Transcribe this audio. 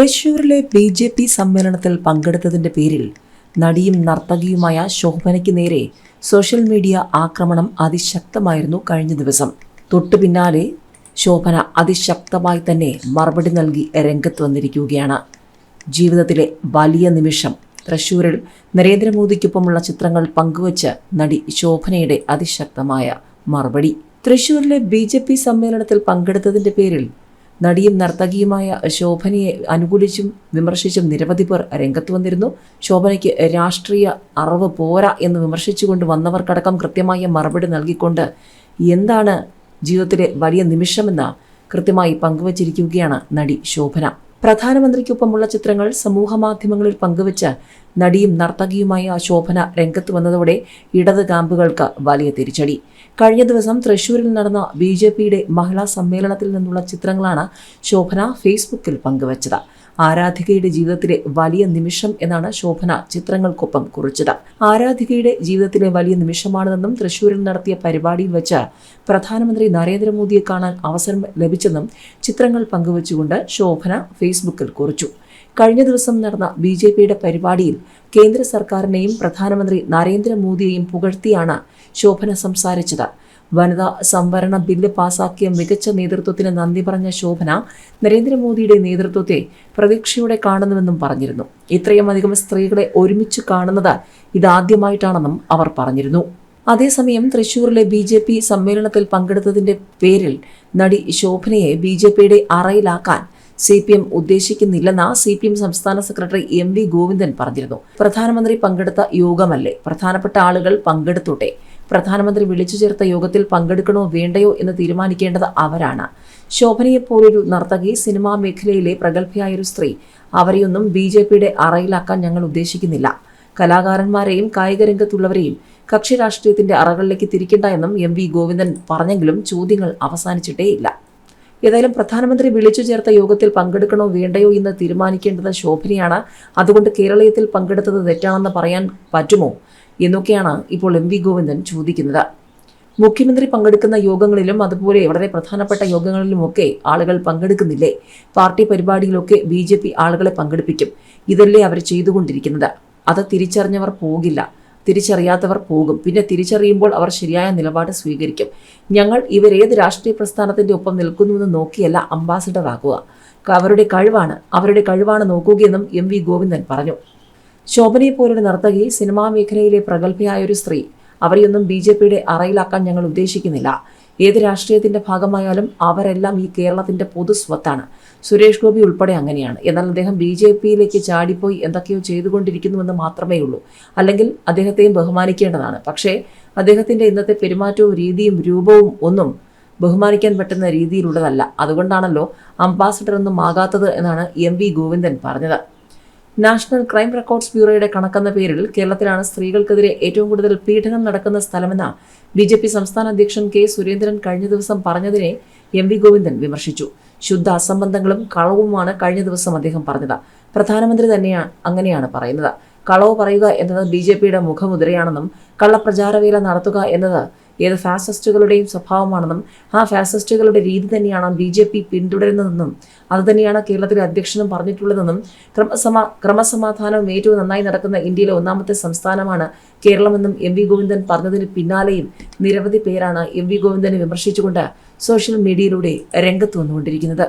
തൃശൂരിലെ B J P സമ്മേളനത്തിൽ പങ്കെടുത്തതിന്റെ പേരിൽ നടിയും നർത്തകിയുമായ ശോഭനയ്ക്ക് നേരെ സോഷ്യൽ മീഡിയ ആക്രമണം അതിശക്തമായിരുന്നു കഴിഞ്ഞ ദിവസം. തൊട്ടു പിന്നാലെ ശോഭന അതിശക്തമായി തന്നെ മറുപടി നൽകി രംഗത്ത് വന്നിരിക്കുകയാണ്. ജീവിതത്തിലെ വലിയ നിമിഷം. തൃശൂരിൽ നരേന്ദ്രമോദിക്കൊപ്പമുള്ള ചിത്രങ്ങൾ പങ്കുവച്ച് നടി ശോഭനയുടെ അതിശക്തമായ മറുപടി. തൃശൂരിലെ ബി സമ്മേളനത്തിൽ പങ്കെടുത്തതിന്റെ പേരിൽ നടിയും നർത്തകിയുമായ ശോഭനയെ അനുകൂലിച്ചും വിമർശിച്ചും നിരവധി പേർ രംഗത്ത് വന്നിരുന്നു. ശോഭനയ്ക്ക് രാഷ്ട്രീയ അറിവ് പോരാ എന്ന് വിമർശിച്ചുകൊണ്ട് വന്നവർക്കടക്കം കൃത്യമായ മറുപടി നൽകിക്കൊണ്ട് എന്താണ് ജീവിതത്തിലെ വലിയ നിമിഷമെന്ന കൃത്യമായി പങ്കുവച്ചിരിക്കുകയാണ് നടി ശോഭന. പ്രധാനമന്ത്രിക്കൊപ്പമുള്ള ചിത്രങ്ങൾ സമൂഹമാധ്യമങ്ങളിൽ പങ്കുവച്ച് നടിയും നർത്തകിയുമായ ശോഭന രംഗത്ത് വന്നതോടെ ഇടത് ക്യാമ്പുകൾക്ക് വലിയ തിരിച്ചടി. കഴിഞ്ഞ ദിവസം തൃശൂരിൽ നടന്ന ബി ജെ പിയുടെ മഹിളാ സമ്മേളനത്തിൽ നിന്നുള്ള ചിത്രങ്ങളാണ് ശോഭന ഫേസ്ബുക്കിൽ പങ്കുവച്ചത്. ആരാധികയുടെ ജീവിതത്തിലെ വലിയ നിമിഷം എന്നാണ് ശോഭന ചിത്രങ്ങൾക്കൊപ്പം കുറിച്ചത്. ആരാധികയുടെ ജീവിതത്തിലെ വലിയ നിമിഷമാണെന്നും തൃശൂരിൽ നടത്തിയ പരിപാടിയിൽ വെച്ച് പ്രധാനമന്ത്രി നരേന്ദ്രമോദിയെ കാണാൻ അവസരം ലഭിച്ചെന്നും ചിത്രങ്ങൾ പങ്കുവച്ചുകൊണ്ട് ശോഭന ഫേസ്ബുക്കിൽ കുറിച്ചു. കഴിഞ്ഞ ദിവസം നടന്ന ബി ജെ പിയുടെ പരിപാടിയിൽ കേന്ദ്ര സർക്കാരിനെയും പ്രധാനമന്ത്രി നരേന്ദ്രമോദിയെയും പുകഴ്ത്തിയാണ് ശോഭന സംസാരിച്ചത്. വനിതാ സംവരണ ബില്ല് പാസാക്കിയ മികച്ച നേതൃത്വത്തിന് നന്ദി പറഞ്ഞ ശോഭന നരേന്ദ്രമോദിയുടെ നേതൃത്വത്തെ പ്രതീക്ഷയോടെ കാണുന്നുവെന്നും പറഞ്ഞിരുന്നു. ഇത്രയും അധികം സ്ത്രീകളെ ഒരുമിച്ച് കാണുന്നത് ഇതാദ്യമായിട്ടാണെന്നും അവർ പറഞ്ഞിരുന്നു. അതേസമയം തൃശൂരിലെ ബി ജെ പി സമ്മേളനത്തിൽ പങ്കെടുത്തതിന്റെ പേരിൽ നടി ശോഭനയെ ബി ജെ പിയുടെ അറയിലാക്കാൻ സി പി എം ഉദ്ദേശിക്കുന്നില്ലെന്ന് സി പി എം സംസ്ഥാന സെക്രട്ടറി എം വി ഗോവിന്ദൻ പറഞ്ഞിരുന്നു. പ്രധാനമന്ത്രി പങ്കെടുത്ത യോഗമല്ലേ? പ്രധാനപ്പെട്ട ആളുകൾ പങ്കെടുത്തോട്ടെ? പ്രധാനമന്ത്രി വിളിച്ചു ചേർത്ത യോഗത്തിൽ പങ്കെടുക്കണോ വേണ്ടയോ എന്ന് തീരുമാനിക്കേണ്ടത് അവരാണ്. ശോഭനയെപ്പോലൊരു നർത്തകി സിനിമാ മേഖലയിലെ പ്രഗത്ഭയായൊരു സ്ത്രീ. അവരെയൊന്നും ബി ജെ പിയുടെ അറയിലാക്കാൻ ഞങ്ങൾ ഉദ്ദേശിക്കുന്നില്ല. കലാകാരന്മാരെയും കായിക രംഗത്തുള്ളവരെയും കക്ഷി രാഷ്ട്രീയത്തിന്റെ അറകളിലേക്ക് തിരിക്കണ്ട എന്നും എം വി ഗോവിന്ദൻ പറഞ്ഞെങ്കിലും ചോദ്യങ്ങൾ അവസാനിച്ചിട്ടേയില്ല ഏതായാലും പ്രധാനമന്ത്രി വിളിച്ചു ചേർത്ത യോഗത്തിൽ പങ്കെടുക്കണോ വേണ്ടയോ എന്ന് തീരുമാനിക്കേണ്ടത് ശോഭനയാണ്. അതുകൊണ്ട് കേരളീയത്തിൽ പങ്കെടുത്തത് തെറ്റാണെന്ന് പറയാൻ പറ്റുമോ? എന്നൊക്കെയാണ് ഇപ്പോൾ എം വി ഗോവിന്ദൻ ചോദിക്കുന്നത്. മുഖ്യമന്ത്രി പങ്കെടുക്കുന്ന യോഗങ്ങളിലും അതുപോലെ വളരെ പ്രധാനപ്പെട്ട യോഗങ്ങളിലുമൊക്കെ ആളുകൾ പങ്കെടുക്കുന്നില്ലേ? പാർട്ടി പരിപാടിയിലൊക്കെ ബി ജെ പി ആളുകളെ പങ്കെടുപ്പിക്കും. ഇതല്ലേ അവർ ചെയ്തുകൊണ്ടിരിക്കുന്നത്. അത് തിരിച്ചറിഞ്ഞവർ പോകില്ല. തിരിച്ചറിയാത്തവർ പോകും. പിന്നെ തിരിച്ചറിയുമ്പോൾ അവർ ശരിയായ നിലപാട് സ്വീകരിക്കും. ഞങ്ങൾ ഇവരേത് രാഷ്ട്രീയ പ്രസ്ഥാനത്തിന്റെ ഒപ്പം നിൽക്കുന്നുവെന്ന് നോക്കിയല്ല അംബാസിഡർ ആകുക അവരുടെ കഴിവാണ്. അവരുടെ കഴിവാണ് നോക്കുകയെന്നും എം വി ഗോവിന്ദൻ പറഞ്ഞു. ശോഭനയെ പോലൊരു നർത്തകി സിനിമാ മേഖലയിലെ പ്രഗത്ഭയായ ഒരു സ്ത്രീ. അവരെയൊന്നും ബി ജെ പിയുടെ അറയിലാക്കാൻ ഞങ്ങൾ ഉദ്ദേശിക്കുന്നില്ല. ഏത് രാഷ്ട്രീയത്തിന്റെ ഭാഗമായാലും അവരെല്ലാം ഈ കേരളത്തിന്റെ പൊതു സ്വത്താണ്. സുരേഷ് ഗോപി ഉൾപ്പെടെ അങ്ങനെയാണ്. എന്നാൽ അദ്ദേഹം ബി ജെ പിയിലേക്ക് ചാടിപ്പോയി എന്തൊക്കെയോ ചെയ്തുകൊണ്ടിരിക്കുന്നുവെന്ന് മാത്രമേ ഉള്ളൂ. അല്ലെങ്കിൽ അദ്ദേഹത്തെയും ബഹുമാനിക്കേണ്ടതാണ്. പക്ഷേ അദ്ദേഹത്തിന്റെ ഇന്നത്തെ പെരുമാറ്റവും രീതിയും രൂപവും ഒന്നും ബഹുമാനിക്കാൻ പറ്റുന്ന രീതിയിലുള്ളതല്ല. അതുകൊണ്ടാണല്ലോ അംബാസഡർ ഒന്നും ആകാത്തത് എന്നാണ് എം വി ഗോവിന്ദൻ പറഞ്ഞത്. നാഷണൽ ക്രൈം റെക്കോർഡ്സ് ബ്യൂറോയുടെ കണക്കെന്ന പേരിൽ കേരളത്തിലാണ് സ്ത്രീകൾക്കെതിരെ ഏറ്റവും കൂടുതൽ പീഡനം നടക്കുന്ന സ്ഥലമെന്ന് ബി ജെ പി സംസ്ഥാന അധ്യക്ഷൻ കെ സുരേന്ദ്രൻ കഴിഞ്ഞ ദിവസം പറഞ്ഞതിനെ എം വി ഗോവിന്ദൻ വിമർശിച്ചു. ശുദ്ധ അസംബന്ധങ്ങളും കളവുമാണ് കഴിഞ്ഞ ദിവസം അദ്ദേഹം പറഞ്ഞത്. പ്രധാനമന്ത്രി തന്നെയാണ് അങ്ങനെയാണ് പറയുന്നത്. കളവ് പറയുക എന്നത് ബി ജെ പിയുടെ മുഖമുദ്രയാണെന്നും കള്ളപ്രചാരവേല നടത്തുക എന്നത് ഏത് ഫാസിസ്റ്റുകളുടെയും സ്വഭാവമാണെന്നും ആ ഫാസിസ്റ്റുകളുടെ രീതി തന്നെയാണ് ബി ജെ പി പിന്തുടരുന്നതെന്നും അതുതന്നെയാണ് കേരളത്തിലെ അധ്യക്ഷനും പറഞ്ഞിട്ടുള്ളതെന്നും ക്രമസമാ ക്രമസമാധാനവും ഏറ്റവും നന്നായി നടക്കുന്ന ഇന്ത്യയിലെ ഒന്നാമത്തെ സംസ്ഥാനമാണ് കേരളമെന്നും എം വി ഗോവിന്ദൻ പറഞ്ഞതിന് പിന്നാലെയും നിരവധി പേരാണ് എം വി ഗോവിന്ദനെ വിമർശിച്ചുകൊണ്ട് സോഷ്യൽ മീഡിയയിലൂടെ രംഗത്ത് വന്നുകൊണ്ടിരിക്കുന്നത്.